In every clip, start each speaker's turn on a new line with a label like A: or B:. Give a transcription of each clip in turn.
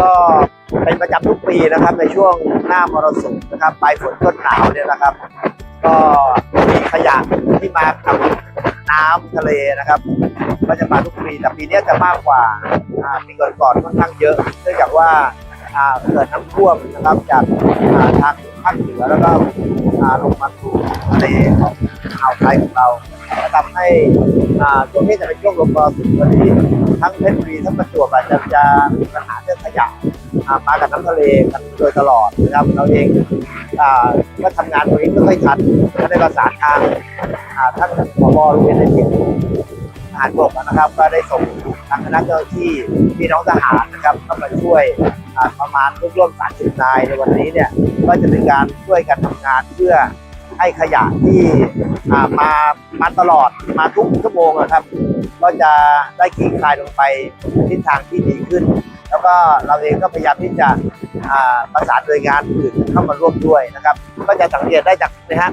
A: ก็เป็นประจำทุกปีนะครับ ในช่วงหน้ามรสุมนะครับปลายฝนต้นหนาวเนี่ยนะครับ ก็มีขยะที่มากับน้ำทะเลนะครับ ก็จะมาทุกปีแต่ปีนี้จะมากกว่าปีก่อนๆค่อนข้างเยอะเนื่องจากว่าเกิดน้ำท่วมนะครับจากทางภาคเหนือแล้วก็ลงมาสู่ทะเลของ อ่าวไทยของเราก็ทำให้ช่วงนี้จะเป็นช่วงลมมรสุมพอดีทั้งเพชรบุรีทั้งประจวบอาจจะจะมีปัญหาเรื่องขยะมากับน้ำทะเลกันโดยตลอดนะครับเราเองก็ทำงานตรงนี้ไม่ค่อยทันก็ได้ประสานทางท่านผบโรงเรียนในสิบทหารบกนะครับ ก็ได้ส่งทางคณะเจ้าหน้าที่พี่น้องทหารนะครับเข้ามาช่วยประมาณร่วมๆ30นายในวันนี้เนี่ยก็จะเป็นการช่วยกันทำงานเพื่อ ให้ขยะที่มามาตลอดมาทุกชั่วโมงนะครับ ก็จะได้คลี่คลายลงไปทิศทางที่ดีขึ้น แล้วก็เราเองก็พยายามที่จะประสานหน่วยงานอื่นเข้ามาร่วมด้วยนะครับ ก็จะสังเกตได้จากนะฮะ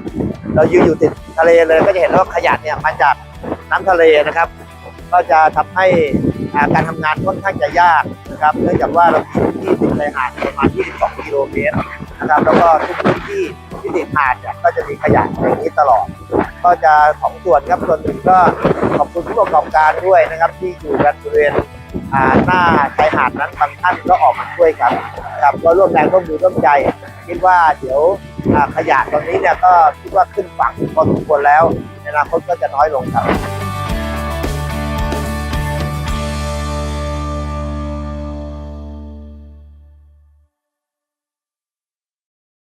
A: เรายืนอยู่ติดทะเลเลย ก็จะเห็นว่าขยะเนี่ยมาจากน้ำทะเลนะครับ ก็จะทำให้การทำงานค่อนข้างจะยากนะครับเนื่องจากว่าเรามีพื้นที่ติดชายหาดประมาณ22กิโลเมตรนะครับแล้วก็ทุกพื้นที่ ติดหาดเนี่ยก็จะมีขยะอย่างนี้ตลอด ก็จะสองส่วนครับส่วนหนึ่งก็ขอบคุณผู้ประกอบการด้วยนะครับ ที่อยู่กันบริเวณหน้าชายหาดนั้นบางท่านก็ออกมาช่วยกันครับก็ร่วมแรงร่วมมือร่วมใจ คิดว่าเดี๋ยวขยะตรงนี้เนี่ยก็คิดว่าขึ้นฝั่งพอสมควรแล้วในอนาคตก็จะน้อยลงครับ